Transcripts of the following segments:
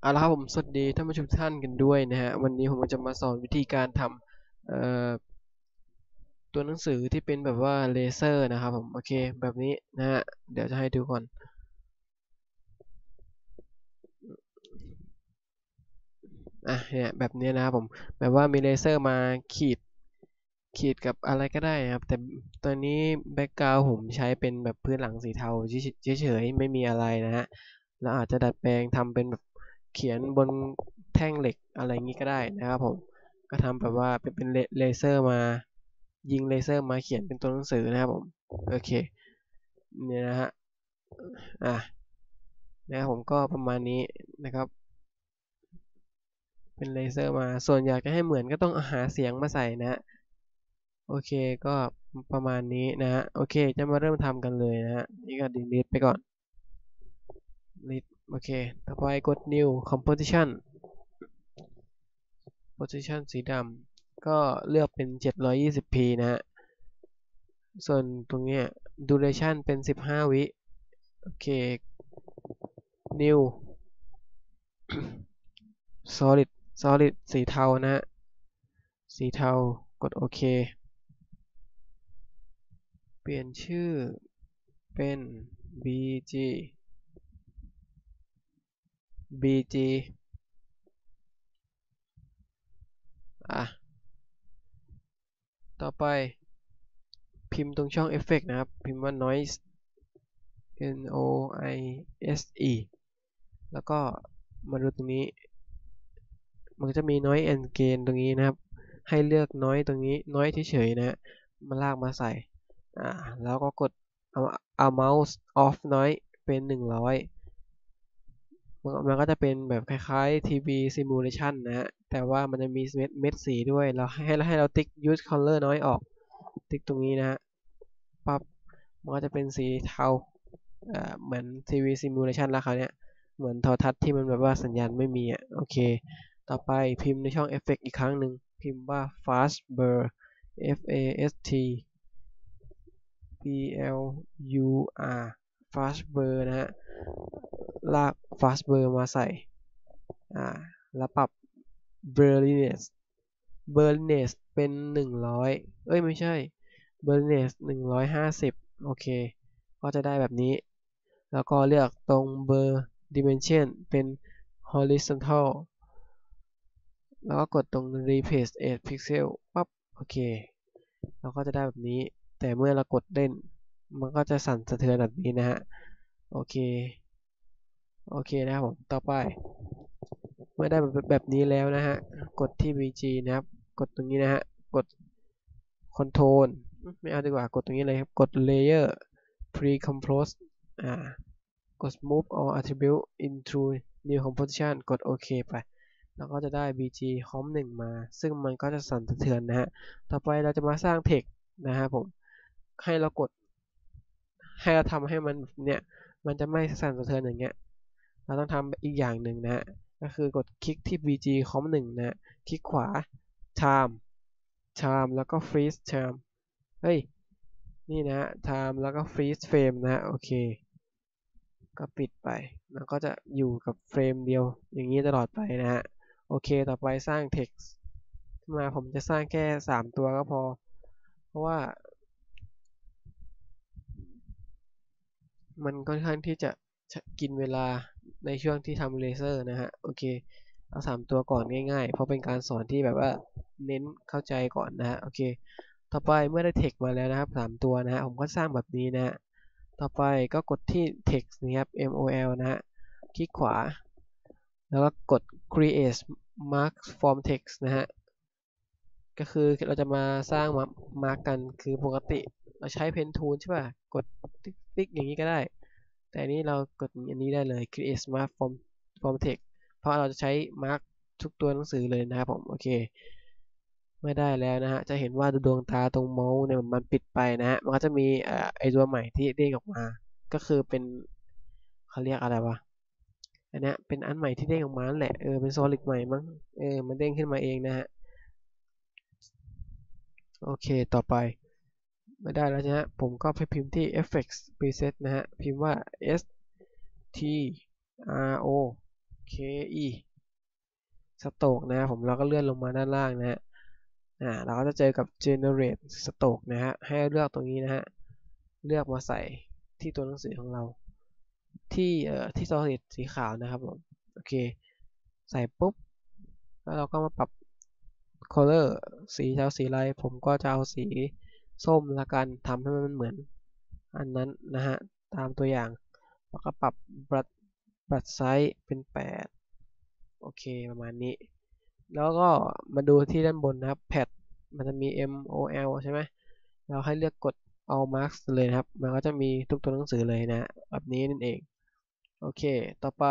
เอาละครับผมสวัสดีท่านผู้ชมท่านกันด้วยนะฮะวันนี้ผมจะมาสอนวิธีการทำตัวหนังสือที่เป็นแบบว่าเลเซอร์นะครับผมโอเคแบบนี้นะฮะเดี๋ยวจะให้ดูก่อนอะเนี่ยแบบนี้นะครับผมแบบว่ามีเลเซอร์มาขีดขีดกับอะไรก็ได้นะครับ แต่ตอนนี้แบ็กกราวผมใช้เป็นแบบพื้นหลังสีเทาเฉยๆไม่มีอะไรนะฮะแล้วอาจจะดัดแปลงทำเป็นแบบ เขียนบนแท่งเหล็กอะไรงี้ก็ได้นะครับผมก็ทำแบบว่าเป็นเป็นเลเซอร์มา ยิงเลเซอร์มาเขียนเป็นตัวหนังสือนะครับผมโอเคเนี่ยนะฮะอะนะผมก็ประมาณนี้นะครับ เป็นเลเซอร์มาส่วนอยากจะให้เหมือนก็ต้องหาเสียงมาใส่นะโอเคก็ประมาณนี้นะฮะโอเคจะมาเริ่มทำกันเลยนะฮะนี่ก็ดีลิทไปก่อน delete โอเค ต่อไปกด new composition position สีดำก็เลือกเป็น 720p นะฮะ ส่วนตรงนี้ duration เป็น 15 วิ โอเค new solid solid สีเทานะฮะ สีเทากดโอเค เปลี่ยนชื่อเป็น bg bg อะ ต่อไปพิมพ์ตรงช่องเอฟเฟกนะครับ พิมพ์ว่า noise n o i s e แล้วก็มาดูตรงนี้ มันจะมี noise and gain ตรงนี้นะครับ ให้เลือก noise ตรงนี้ noise เฉยๆนะฮะมาลากมาใส่ อ่า แล้วก็กดเอาเอา mouse off noise เป็น 100 มันก็จะเป็นแบบคล้ายๆ TV simulation นะฮะ แต่ว่ามันจะมีเม็ดเม็ดสีด้วย เราให้ให้เราติ๊ก use color น้อยออก ติ๊กตรงนี้นะฮะ ปั๊บ มันก็จะเป็นสีเทาเหมือน TV simulation แล้วคราวนี้เหมือนโทรทัศน์ที่มันแบบว่าสัญญาณไม่มีอะ โอเค ต่อไปพิมพ์ในช่อง Effect อีกครั้งหนึ่ง พิมพ์ว่า fast blur F A S T B L U R fast blur นะฮะ ลาก fast blur มาใส่ อ่า แล้วปรับ blurriness blurriness เป็น 100 เอ้ย ไม่ใช่ blurriness 150 โอเค ก็จะได้แบบนี้ แล้วก็เลือกตรง blur dimension เป็น horizontal แล้วก็กดตรง replace 8 pixel ปั๊บ โอเค เราก็จะได้แบบนี้ แต่เมื่อเรากดเล่น มันก็จะสั่นสะเทือนแบบนี้นะฮะ โอเค โอเคนะครับผม ต่อไป เมื่อได้แบบนี้แล้วนะฮะ กดที่ VG นะครับ กดตรงนี้นะฮะ กด Control ไม่เอาดีกว่า กดตรงนี้เลยครับ กด Layer Pre-compose อ่า กด Move all attribute into new composition กดโอเคไป แล้วก็จะได้ BG คอมหนึ่งมา ซึ่งมันก็จะสั่นสะเทือนนะฮะ ต่อไปเราจะมาสร้าง text นะฮะผม ให้เรากด ให้เราทำให้มันเนี่ย มันจะไม่สั่นสะเทือนอย่างเงี้ย เราต้องทำอีกอย่างหนึ่งนะ ก็คือกดคลิกที่ VG คอมหนึ่งนะ คลิกขวา time time แล้วก็ freeze time เฮ้ย นี่นะ time แล้วก็ freeze frame นะ โอเค ก็ปิดไป มันก็จะอยู่กับเฟรมเดียว อย่างนี้ตลอดไปนะฮะ โอเค ต่อไปสร้าง text มาผมจะสร้างแค่ 3 ตัวก็พอ เพราะว่า มันค่อนข้างที่จะกินเวลาในช่วงที่ทำเลเซอร์นะฮะ โอเค เอาสามตัวก่อนง่ายๆ เพราะเป็นการสอนที่แบบว่าเน้นเข้าใจก่อนนะฮะ โอเค ต่อไปเมื่อได้ text มาแล้วนะครับสามตัวนะฮะ ผมก็สร้างแบบนี้นะฮะ ต่อไปก็กดที่ text นะครับ mol นะฮะ คลิกขวา แล้วก็กด create mark form text นะฮะ ก็คือเราจะมาสร้างมาร์กกัน คือปกติเราใช้ pen tool ใช่ป่ะ กดติ๊กๆอย่างนี้ก็ได้ แต่นี้เรากดอันนี้ได้เลย create smart form form text เพราะเราจะใช้ mark ทุกตัวหนังสือเลยนะครับผมโอเคไม่ได้แล้วนะฮะจะเห็นว่าดวงตาตรงเมาส์เนี่ยมันปิดไปนะฮะมันก็จะมีไอตัวใหม่ที่เด้งออกมา ก็คือเป็นเขาเรียกอะไรวะอันนี้เป็นอันใหม่ที่เด้งออกมาแหละเออเป็น solid ใหม่มั้งเออมันเด้งขึ้นมาเองนะฮะโอเคต่อไป ไม่ได้แล้วนะฮะ ผมก็ไปพิมพ์ที่ effects preset นะฮะ พิมพ์ว่า s t r o KE สโตกนะผมเราก็เลื่อนลงมาด้านล่างนะฮะอ่าเราก็จะเจอกับ generate stroke นะฮะ ให้เลือกตรงนี้นะฮะ เลือกมาใส่ที่ตัวหนังสือของเรา ที่เอ่อที่ solid สีขาวนะครับผม โอเค ใส่ปุ๊บ แล้วเราก็มาปรับ color สีเอาสีอะไรผมก็จะเอาสี ส้มละกันทำให้มันเหมือนอันนั้นนะฮะ ตามตัวอย่างแล้วก็ปรับ brush brush size เป็น 8 โอเค ประมาณนี้ แล้วก็มาดูที่ด้านบนนะครับ pad มันจะมี M O L ใช่ไหมเราให้เลือกกด all marks เลยนะครับ มันก็จะมีทุกตัวหนังสือเลยนะแบบนี้นั่นเอง โอเค ต่อไป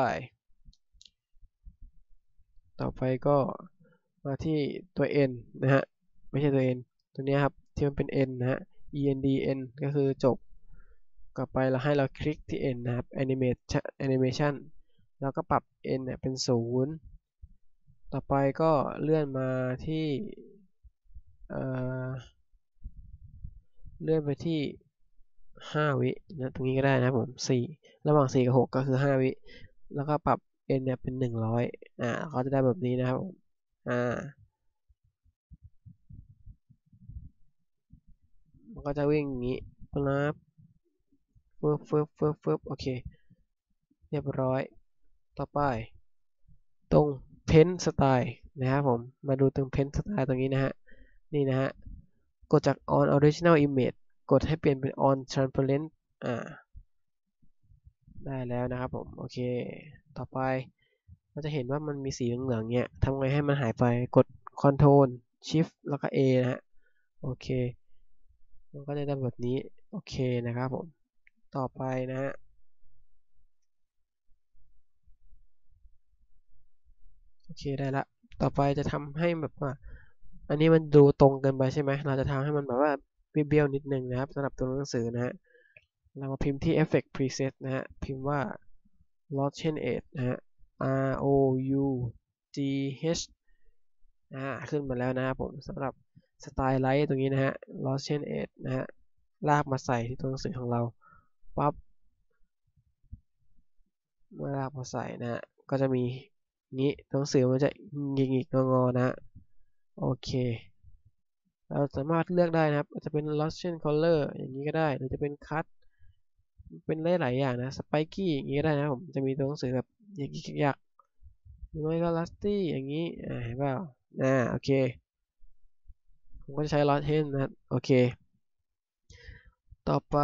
ต่อไปก็มาที่ตัว n นะฮะ ไม่ใช่ตัว n ตัวนี้ครับ ที่มันเป็น n นะฮะ e n d n ก็คือจบกลับไปเราให้เราคลิกที่ n นะครับ animation animation แล้วก็ปรับ n เนี่ยเป็น 0 ต่อไปก็เลื่อนมาที่เลื่อนไปที่ 5 วินะตรงนี้ก็ได้นะผม 4 ระหว่าง 4 กับ 6 ก็คือ 5 วิ แล้วก็ปรับ n เนี่ยเป็น 100อ่าเขาจะได้แบบนี้นะครับผมอ่ามัน ก็จะวิ่งอย่างนี้ปั๊บฟึบฟึบฟึบฟึบโอเค เรียบร้อย ต่อไป ตรงเพนสไตล์นะครับผม มาดูตรงเพนสไตล์ตรงนี้นะฮะ นี่นะฮะ กดจาก on original image กดให้เปลี่ยนเป็น on transparent อ่า ได้แล้วนะครับผม โอเค ต่อไป เราจะเห็นว่ามันมีสีเหลืองๆเนี่ยทำไงให้มันหายไป กด control shift แล้วก็ A นะฮะ โอเค มันก็จะได้แบบนี้ โอเคนะครับผม ต่อไปนะฮะโอเคได้ละ ต่อไปจะทำให้แบบว่า อันนี้มันดูตรงเกินไปใช่ไหม เราจะทำให้มันแบบว่าเบี้ยวๆนิดนึงนะครับสำหรับตัวหนังสือนะฮะ เรามาพิมพ์ที่ Effect Preset นะฮะ พิมพ์ว่า Lotion Edge นะฮะ R O U G H อ่าขึ้นมาแล้วนะครับผมสำหรับ สไตล์ไลท์ตรงนี้นะฮะ Lotion Edge นะฮะ ลากมาใส่ที่ตัวหนังสือของเราปั๊บเมื่อลากมาใส่นะฮะ ก็จะมีนี้ตัวหนังสือมันจะหงิกๆงอๆนะฮะ โอเค เราสามารถเลือกได้นะครับ จะเป็น Lotion Color อย่างนี้ก็ได้ หรือจะเป็น Cut เป็นหลายๆอย่างนะ Spiky อย่างนี้ก็ได้นะผมจะมีตัวหนังสือแบบอย่างนี้อยากหรือไม่ก็ Rusty อย่างนี้อ่าเห็นเปล่าอ่าโอเค ผมก็จะใช้ Lotion นะครับโอเค ต่อไป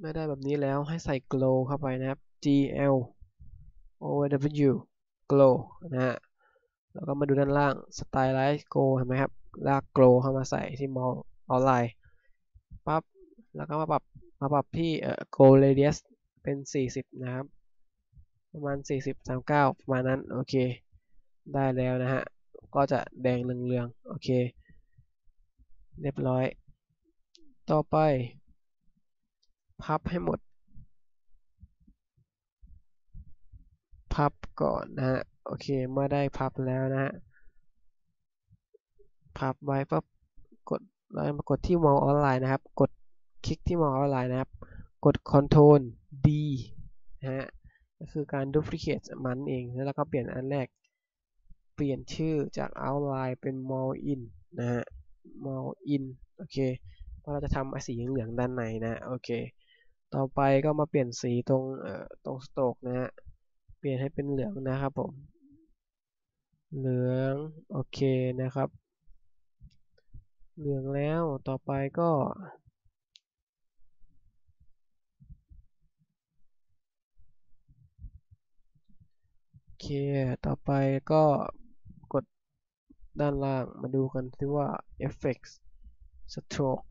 ไม่ได้แบบนี้แล้วให้ใส่ Glow เข้าไปนะครับ G L O W Glow นะฮะแล้วก็มาดูด้านล่าง Stylize glow เห็นไหมครับลาก Glow เข้ามาใส่ที่มอลออนไลน์ปั๊บแล้วก็มาปรับมาปรับที่เอ่อ Go Radius เป็น 40 นะครับ ประมาณ 40 39 ประมาณนั้น โอเค ได้แล้วนะฮะ ก็จะแดงเรืองๆ โอเค เรียบร้อย ต่อไป พับให้หมด พับก่อนนะฮะ โอเค เมื่อได้พับแล้วนะฮะ พับไว้ปั๊บ กดแล้วมากดที่มองออนไลน์นะครับ กดคลิกที่มองออนไลน์นะครับ กด Ctrl D นะฮะ ก็คือการ duplicate มันเอง แล้วเราก็เปลี่ยนอันแรก เปลี่ยนชื่อจาก outline เป็น mall in นะฮะ mall in โอเคเพราะเราจะทำสีเหลืองด้านในนะโอเค ต่อไปก็มาเปลี่ยนสีตรงเอ่อตรงสโตรกนะฮะเปลี่ยนให้เป็นเหลืองนะครับผมเหลืองโอเคนะครับ เหลืองแล้วต่อไปก็โอเค ต่อไปก็ ด้านล่างมาดูกันที่ว่า Effects Stroke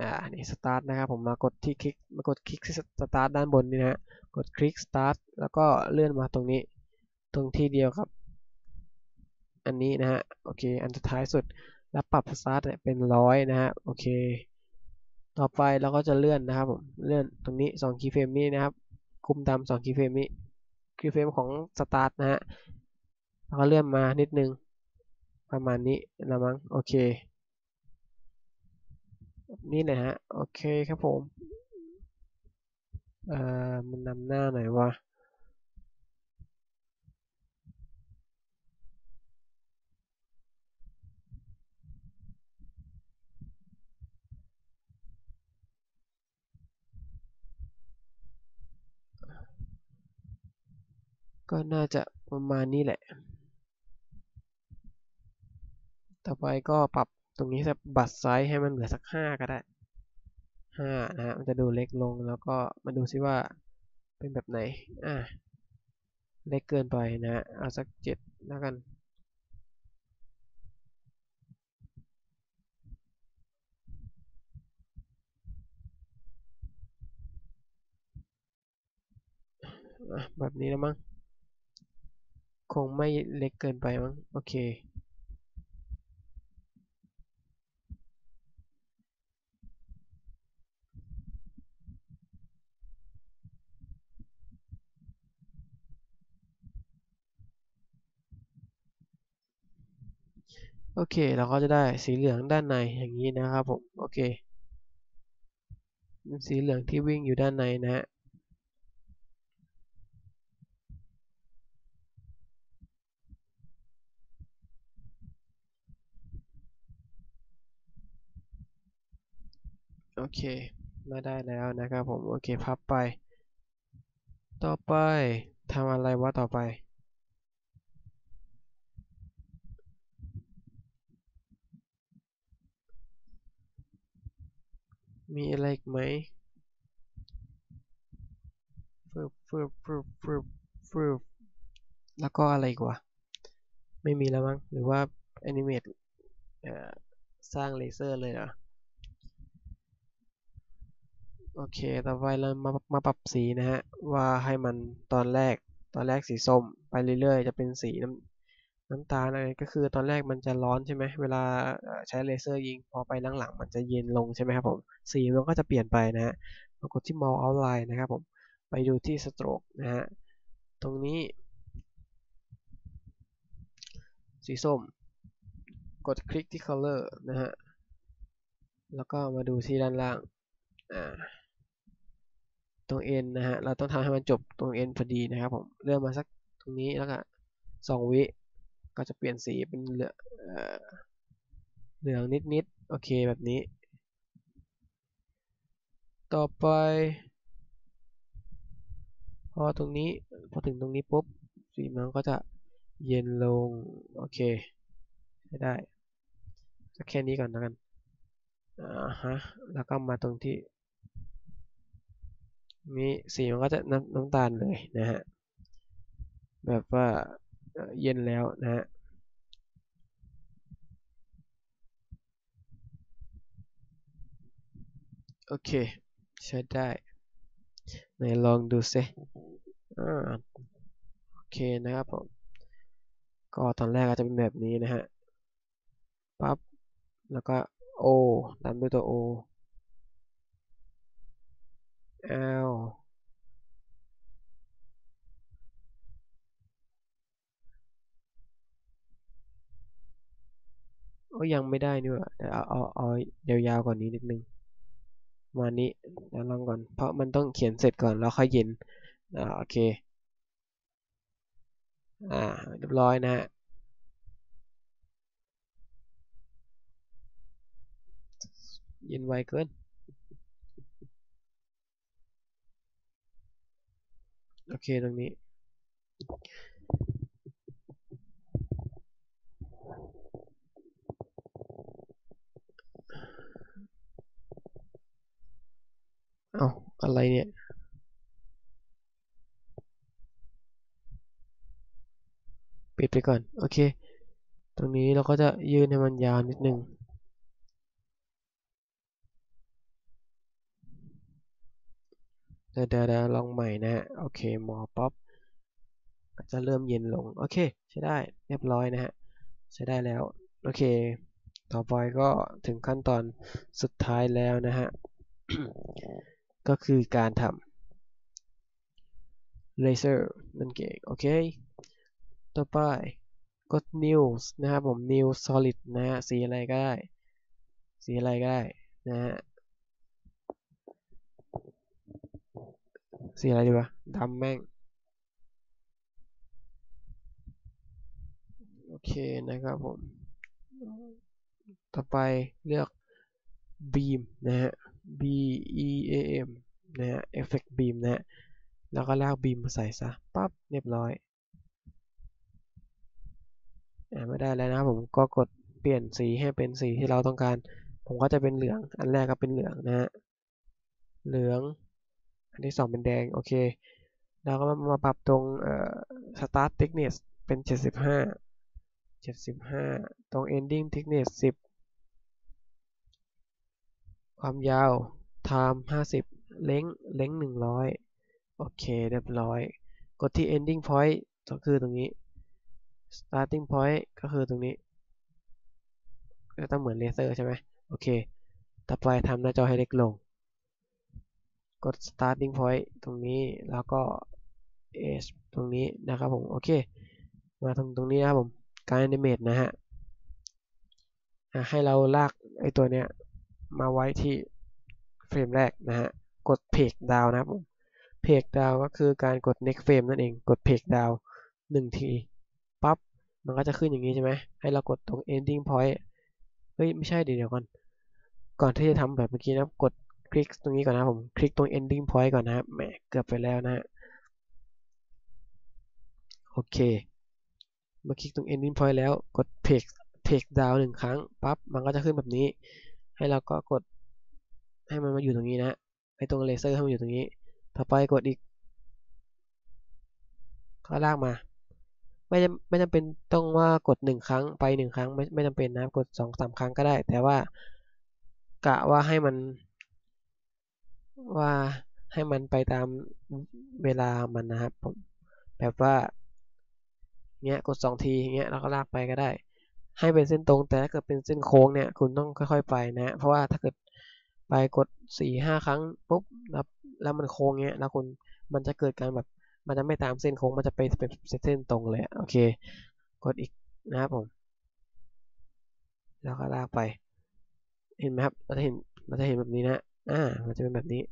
อ่า นี่ Start นะครับ ผมมากดที่คลิก มากดคลิกที่ Start ด้านบนนี่นะฮะ กดคลิก Start แล้วก็เลื่อนมาตรงนี้ ตรงที่เดียวครับ อันนี้นะฮะ โอเค อันสุดท้ายสุด แล้วปรับ Start เป็นร้อยนะฮะ โอเค ต่อไปเราก็จะเลื่อนนะครับผม เลื่อนตรงนี้2 keyframe นี้นะครับ คุมตาม2 keyframe นี้ keyframe ของ Start นะฮะ แล้วก็เลื่อนมานิดนึง ประมาณนี้ละมั้งโอเค นี่หนะฮะ โอเคครับผม เอ่อ มันนำหน้าหน่อยวะก็น่าจะประมาณนี้แหละ ต่อไปก็ปรับตรงนี้สักบัตรไซส์ให้มันเหลือสักห้าก็ได้ห้านะฮะมันจะดูเล็กลงแล้วก็มาดูซิว่าเป็นแบบไหนอ่าเล็กเกินไปนะฮะเอาสักเจ็ดแล้วกันแบบนี้แล้วมั้งคงไม่เล็กเกินไปมั้งโอเค โอเค เราก็จะได้สีเหลืองด้านในอย่างนี้นะครับผม โอเค สีเหลืองที่วิ่งอยู่ด้านในนะฮะโอเค มาได้แล้วนะครับผม โอเค พับไป ต่อไปทำอะไรวะต่อไป มีอะไรอีกไหมฟึบฟึบฟึบฟึบฟึบแล้วก็อะไรกวะไม่มีแล้วมั้ง หรือว่าแอนิเมตสร้างเลเซอร์เลยเหรอโอเค ต่อไปเรามามาปรับสีนะฮะ ว่าให้มันตอนแรก ตอนแรกสีส้ม ไปเรื่อยๆ จะเป็นสีน้ำ น้ำตาลอะไรก็คือตอนแรกมันจะร้อนใช่ไหมเวลาใช้เลเซอร์ยิง พอไปหลังๆมันจะเย็นลงใช่ไหมครับผมสีมันก็จะเปลี่ยนไปนะฮะมากดที่ Mall Outline นะครับผมไปดูที่ Stroke นะฮะตรงนี้ สีส้ม กดคลิกที่ Color นะฮะแล้วก็มาดูที่ด้านล่างอ่าตรง N นะฮะเราต้องทำให้มันจบตรง N พอดีนะครับผมเลื่อนมาสักตรงนี้แล้วก็สองวิ ก็จะเปลี่ยนสีเป็นเหลืองเหลืองนิดๆ โอเคแบบนี้ ต่อไป พอตรงนี้ พอถึงตรงนี้ปุ๊บ สีมันก็จะเย็นลง โอเคใช้ได้แค่นี้ก่อนแล้วกันอ่าฮะ แล้วก็มาตรงที่ นี้สีมันก็จะน้ำน้ำตาลเลยนะฮะ แบบว่า เย็นแล้วนะฮะโอเค ใช้ได้ไหนลองดูซิอ่าโอเคนะครับผม ก็ตอนแรกอาจจะเป็นแบบนี้นะฮะปั๊บแล้วก็ O ตามด้วยตัว O L โอ้ยังไม่ได้นี่ว่าเดี๋ยวเอาเอาเอายาวๆกว่านี้นิดนึงมานี้เดี๋ยวลองก่อน เพราะมันต้องเขียนเสร็จก่อนแล้วค่อยเย็นอ่าโอเค อ่าเรียบร้อยนะฮะเย็นไวเกินโอเคตรงนี้ เอะไรเนี่ย ปิดไปก่อน โอเค ตรงนี้เราก็จะยืนให้มันยาวนิดนึงเดี๋ยวเดี๋ยวลองใหม่นะฮะโอเคมอป๊อปจะเริ่มเย็นลง โอเค ใช้ได้เรียบร้อยนะฮะ ใช้ได้แล้ว โอเค ต่อไปก็ถึงขั้นตอนสุดท้ายแล้วนะฮะ ก็คือการทำเลเซอร์นั่นเองโอเค ต่อไปกด new นะครับผม new solid นะฮะสีอะไรก็ได้ สีอะไรก็ได้นะฮะสีอะไรดีวะดำแม่ง โอเคนะครับผม ต่อไปเลือก beam นะฮะ B E A M นะฮะ effect beam นะฮะ แล้วก็ลาก beam มาใส่ซะ ปั๊บ เรียบร้อยอ่าไม่ได้แล้วนะผมก็กดเปลี่ยนสีให้เป็นสีที่เราต้องการ ผมก็จะเป็นเหลือง อันแรกก็เป็นเหลืองนะฮะ เหลือง อันที่สองเป็นแดง โอเคเราก็มาปรับตรงเอ่อ start thickness เป็น 75 75 ตรง ending thickness 10 ความยาว time 50 length length 100 โอเคเรียบร้อย กดที่ ending point ก็คือตรงนี้ starting point ก็คือตรงนี้ก็ต้องเหมือนเลเซอร์ใช่ไหมโอเค ต่อไปทำหน้าจอให้เล็กลง กด starting point ตรงนี้แล้วก็ edge ตรงนี้นะครับผม โอเค มาตรงตรงนี้นะครับผม การ animate นะฮะ ให้เราลากไอตัวเนี้ย มาไว้ที่เฟรมแรกนะฮะ กด page down นะครับผม page down ก็คือการกด next frame นั่นเอง กด page down หนึ่งทีปั๊บ มันก็จะขึ้นอย่างนี้ใช่ไหม ให้เรากดตรง ending point เฮ้ย ไม่ใช่เดี๋ยวก่อน ก่อนที่จะทำแบบเมื่อกี้นะกดคลิกตรงนี้ก่อนนะผม คลิกตรง ending point ก่อนนะครับ แหม เกือบไปแล้วนะ โอเค มาคลิกตรง ending point แล้ว กด page page down หนึ่งครั้ง ปั๊บ มันก็จะขึ้นแบบนี้ ให้เราก็กดให้มันมาอยู่ตรงนี้นะให้ตรงเลเซอร์ให้มันอยู่ตรงนี้ ต่อไปกดอีกก็ลากมา ไม่จำไม่จำเป็นต้องว่ากดหนึ่งครั้งไปหนึ่งครั้งไม่ไม่จำเป็นนะกดสองสามครั้งก็ได้ แต่ว่ากะว่าให้มันว่าให้มันไปตามเวลามันนะครับผมแบบว่าเงี้ยกดสองทีเงี้ยแล้วก็ลากไปก็ได้ ให้เป็นเส้นตรง แต่ถ้าเกิดเป็นเส้นโค้งเนี่ยคุณต้องค่อยๆไปนะ เพราะว่าถ้าเกิดไปกดสี่ห้าครั้งปุ๊บแล้วแล้วมันโค้งเงี้ยแล้วคุณมันจะเกิดการแบบมันจะไม่ตามเส้นโค้งมันจะไปเป็นเส้นตรงเลยโอเค กดอีกนะครับผม แล้วก็ลากไป เห็นไหมครับเราจะเห็นเราจะเห็นแบบนี้นะอ่ามันจะเป็นแบบนี้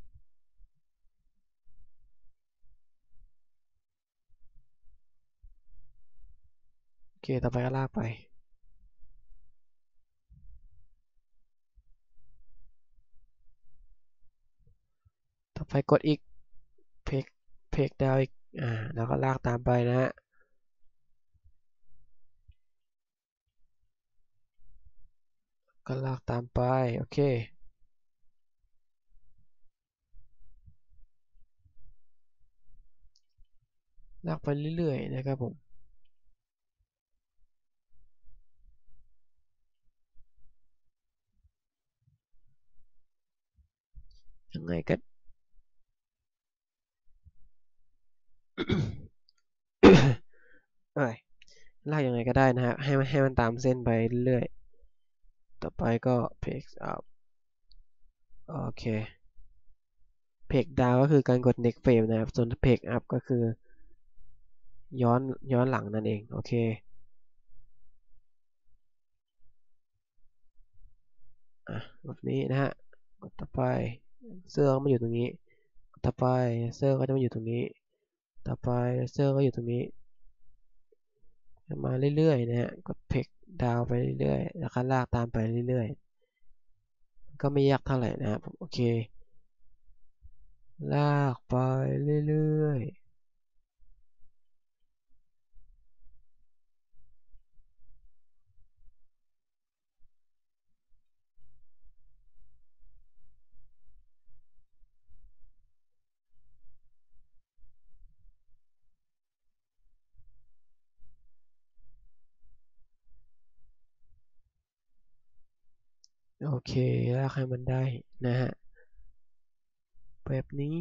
โอเค ต่อไปก็ลากไป ต่อไปกดอีกเพกเพกดาวอีกอ่าแล้วก็ลากตามไปนะฮะก็ลากตามไป โอเค ลากไปเรื่อยๆ นะครับผมยังไงก็ เอ้ย ลากยังไงก็ได้นะฮะให้มันให้มันตามเส้นไปเรื่อยต่อไปก็ page up โอเค page down ก็คือการกด next frame นะครับ ส่วน page up ก็คือ ย้อนย้อนหลังนั่นเอง โอเค อะแบบนี้นะฮะ กดต่อไป เสื้อก็มาอยู่ตรงนี้ ต่อไป เสื้อก็จะมาอยู่ตรงนี้ ต่อไปเลเซอร์ก็อยู่ตรงนี้ มาเรื่อยๆนะฮะ กดเพกดาวไปเรื่อยๆ แล้วก็ลากตามไปเรื่อยๆ ก็ไม่ยากเท่าไหร่นะครับ โอเค ลากไปเรื่อยๆ โอเคลากให้มันได้นะฮะ แบบนี้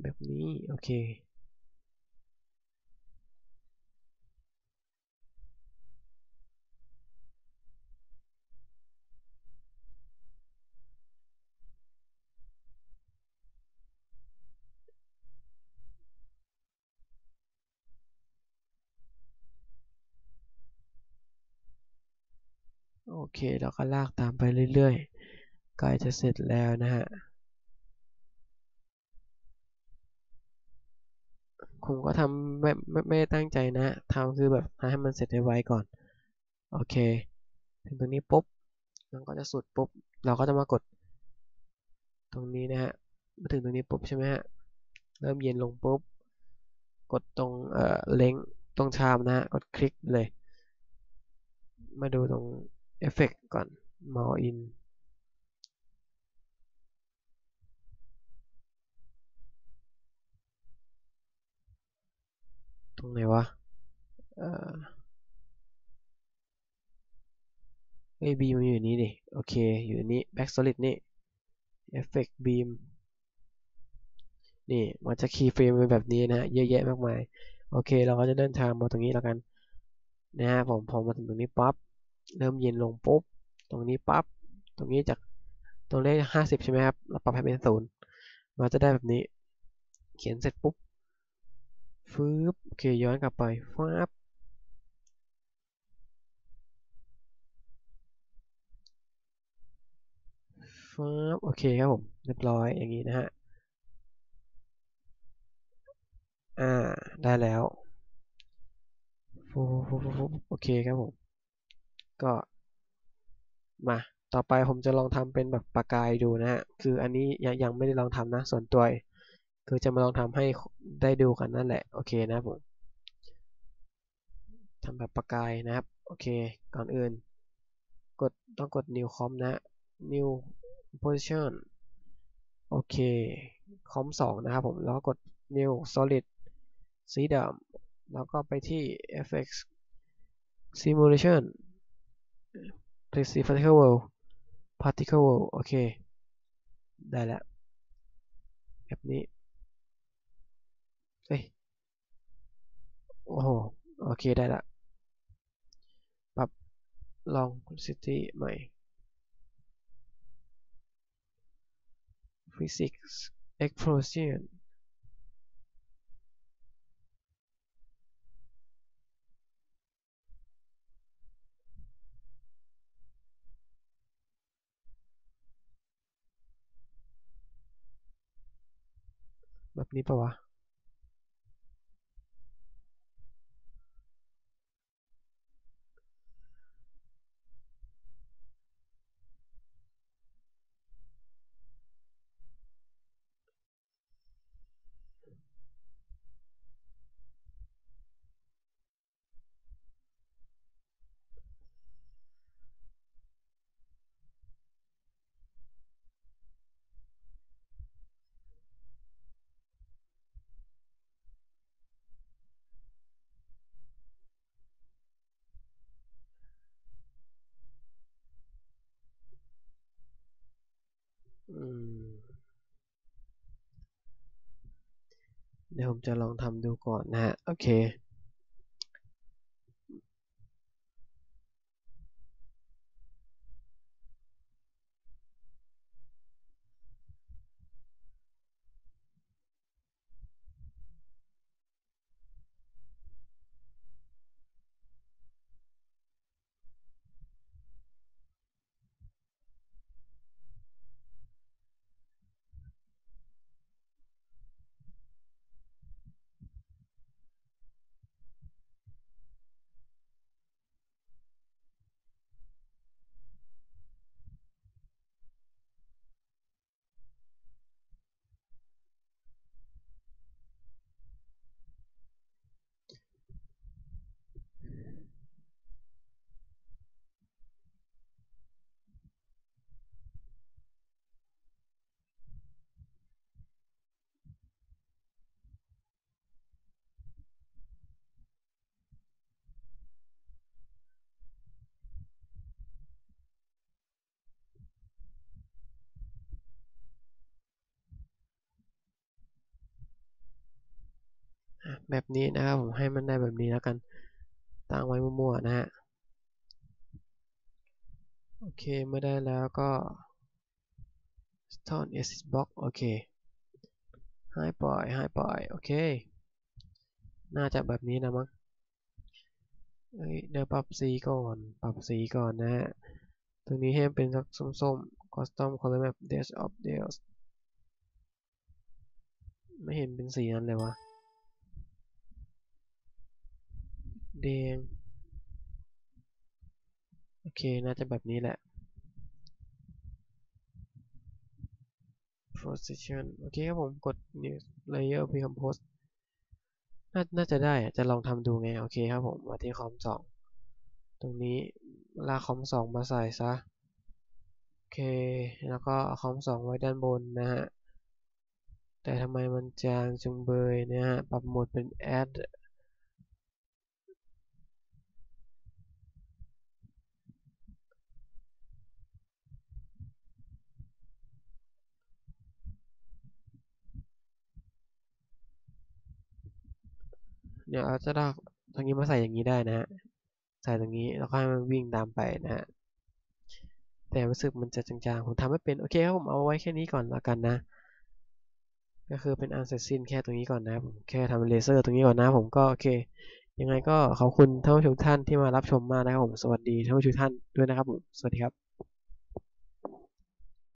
แบบนี้ โอเค อเคแล้วก็ลากตามไปเรื่อยๆใกล้จะเสร็จแล้วนะฮะผมก็ทำไม่ไม่ไม่ได้ตั้งใจนะทำคือแบบให้มันเสร็จไวๆก่อน โอเค ถึงตรงนี้ปุ๊บ มันก็จะสุดปุ๊บ เราก็จะมากด ตรงนี้นะฮะ มาถึงตรงนี้ปุ๊บใช่ไหมฮะ เริ่มเย็นลงปุ๊บ กดตรงเอ่อเล็งตรงชามนะฮะ กดคลิกเลย มาดูตรง เอฟเฟกก่อน more in ตรงไหนวะเอ้บีมันอยู่นี้ดิโอเค อยู่นี้ back solid นี่ effect beam นี่ มันจะคีย์เฟรมเป็นแบบนี้นะฮะ เยอะแยะมากมาย โอเค เราก็จะเดินทางมาตรงนี้แล้วกัน นะฮะ ผมพอมาถึงตรงนี้ปั๊บ เริ่มเย็นลงปุ๊บ ตรงนี้ปั๊บ ตรงนี้จากตัวเลขห้าสิบใช่ไหมครับ เราปรับให้เป็นศูนย์มันจะได้แบบนี้ เขียนเสร็จปุ๊บ ฟืบโอเค ย้อนกลับไปฟ้าบฟ้าบโอเคครับผม เรียบร้อยอย่างนี้นะฮะ อ่า ได้แล้วฟูฟูฟูฟูโอเคครับผม ก็มาต่อไปผมจะลองทำเป็นแบบประกายดูนะฮะ คืออันนี้ยังยังไม่ได้ลองทำนะ ส่วนตัวคือจะมาลองทำให้ได้ดูกันนั่นแหละ โอเคนะผมทำแบบประกายนะครับ โอเค ก่อนอื่น กดต้องกด new com นะ new position โอเค คอม2นะครับผม แล้วกด new solid สีดำแล้วก็ไปที่ fx simulation particle world particle world โอเค ได้แล้วแบบนี้ เฮ้ย โอ้โห โอเค ได้ละ ปรับลอง city ใหม่ physics explosion แบบนี้ปะวะ ดี๋ยวผมจะลองทำดูก่อนนะฮะ โอเค แบบนี้นะครับผมให้มันได้แบบนี้แล้วกัน ตั้งไว้มั่วๆนะฮะ โอเคเมื่อได้แล้วก็ stone assist block โอเคให้ปล่อยให้ปล่อย โอเค น่าจะแบบนี้นะมั้งเฮ้ยเดี๋ยวปรับสีก่อน ปรับสีก่อนนะฮะ ตรงนี้ให้เป็นสักส้มๆ custom color map dash of details ไม่เห็นเป็นสีนั้นเลยวะ แดง โอเค น่าจะแบบนี้แหละ position โอเคครับผมกด new layer pre compose น่น่าจะได้จะลองทำดูไง โอเคครับผมมาที่คอมสองตรงนี้ลากคอมสองมาใส่ซะ โอเค แล้วก็เอาคอมสองไว้ด้านบนนะฮะ แต่ทำไมมันจางจังเบยเนะฮะ ปรับโหมดเป็น add เดี๋ยวเราจะลากตรงนี้มาใส่อย่างนี้ได้นะฮะใส่ตรงนี้แล้วก็ให้มันวิ่งตามไปนะฮะแต่รู้สึกมันจะจางๆผมทำไม่เป็นโอเคครับผมเอาไว้แค่นี้ก่อนแล้วกันนะ ก็คือเป็นอันเสร็จสิ้นแค่ตรงนี้ก่อนนะผมแค่ทำเลเซอร์ตรงนี้ก่อนนะ ผมก็โอเค ยังไงก็ขอบคุณท่านผู้ชมท่านที่มารับชมมากนะครับผมสวัสดีท่านผู้ชมท่านด้วยนะครับผมสวัสดีครับ